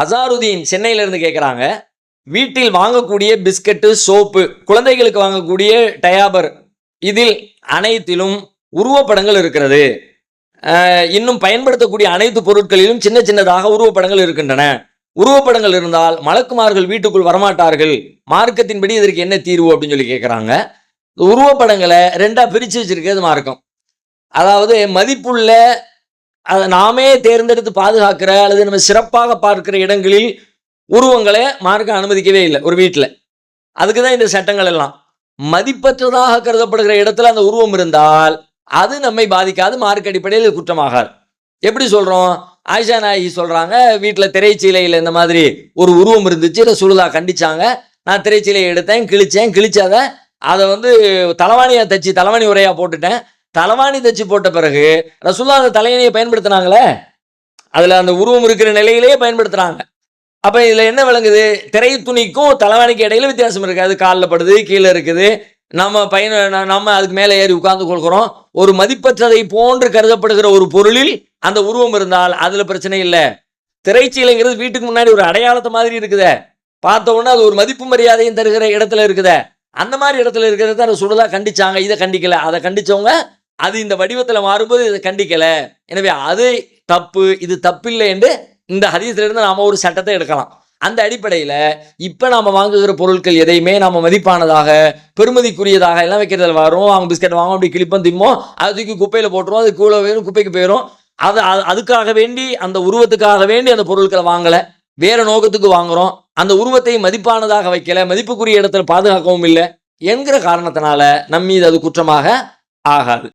அசாருதீன் சென்னையிலேருந்து கேட்குறாங்க வீட்டில் வாங்கக்கூடிய பிஸ்கட்டு சோப்பு குழந்தைகளுக்கு வாங்கக்கூடிய டயாபர் இதில் அனைத்திலும் உருவப்படங்கள் இருக்கிறது. இன்னும் பயன்படுத்தக்கூடிய அனைத்து பொருட்களிலும் சின்ன சின்னதாக உருவப்படங்கள் இருக்கின்றன. உருவப்படங்கள் இருந்தால் மலக்குமார்கள் வீட்டுக்குள் வரமாட்டார்கள். மார்க்கத்தின்படி இதற்கு என்ன தீர்வு அப்படின்னு சொல்லி கேட்குறாங்க உருவப்படங்களை ரெண்டாக பிரித்து வச்சிருக்கிறது மார்க்கம். அதாவது மதிப்புள்ள அதை நாமே தேர்ந்தெடுத்து பாதுகாக்கிற அல்லது நம்ம சிறப்பாக பார்க்கிற இடங்களில் உருவங்களை மார்க்க அனுமதிக்கவே இல்லை ஒரு வீட்டில் அதுக்கு தான் இந்த சட்டங்கள் எல்லாம். மதிப்பற்றதாக கருதப்படுகிற இடத்துல அந்த உருவம் இருந்தால் அது நம்மை பாதிக்காது மார்க் அடிப்படையில் குற்றமாகாது. எப்படி சொல்கிறோம் ஆயிஷா நாயகி சொல்கிறாங்க வீட்டில் திரைச்சீலையில் இந்த மாதிரி ஒரு உருவம் இருந்துச்சு ரசூலுல்லா கண்டிச்சாங்க. நான் திரைச்சீலையை எடுத்தேன் கிழிச்சேன் கிழிச்சாத அதை வந்து தலைவாணியை தச்சு தலைவாணி உரையாக போட்டுட்டேன். தலவாணி தச்சு போட்ட பிறகு ரசுல்லா அந்த தலையணையை பயன்படுத்தினாங்களே? அதில் அந்த உருவம் இருக்கிற நிலையிலேயே பயன்படுத்துகிறாங்க அப்போ இதில் என்ன விளங்குது? திரை துணிக்கும் தலைவாணிக்கு இடையில வித்தியாசம் இருக்குது அது காலில் படுது கீழே இருக்குது. நம்ம பயன ந- நம்ம அதுக்கு மேலே ஏறி உட்கார்ந்து கொள்கிறோம். ஒரு மதிப்பற்றதை போன்று கருதப்படுகிற ஒரு பொருளில் அந்த உருவம் இருந்தால் அதில் பிரச்சனை இல்லை. திரைச்சீலைங்கிறது வீட்டுக்கு முன்னாடி ஒரு அடையாளத்தை மாதிரி இருக்குதே. பார்த்த உடனே அது ஒரு மதிப்பு மரியாதையும் தருகிற இடத்துல இருக்குதே. அந்த மாதிரி இடத்துல இருக்கிறத தான் சுடுதா கண்டிச்சாங்க. இதை கண்டிக்கல. அதை கண்டிச்சவங்க அது இந்த வடிவத்தில் மாறும்போது இதை கண்டிக்கல. எனவே அது தப்பு இது தப்பில்லை என்று இந்த ஹதீஸ்ல நாம் நாம ஒரு சட்டத்தை எடுக்கலாம். அந்த அடிப்படையில் இப்போ நாம் வாங்குகிற பொருட்கள் எதையுமே நாம் மதிப்பானதாக பெருமதிக்குரியதாக எல்லாம் வைக்கிறதுல வரும். அவங்க பிஸ்கட் வாங்க அப்படி கிளிப்பம் திம்போம் அது தூக்கி குப்பையில போட்டுரும் அது கூழ வேணும் குப்பைக்கு போயிடும் அது அது- அதுக்காக வேண்டி அந்த உருவத்துக்காக வேண்டி அந்த பொருட்களை வாங்கலை. வேற நோக்கத்துக்கு வாங்குறோம். அந்த உருவத்தை மதிப்பானதாக வைக்கல மதிப்புக்குரிய இடத்துல பாதுகாக்கவும் இல்லை என்கிற காரணத்தினால நம்ம மீது அது குற்றமாக ஆகாது.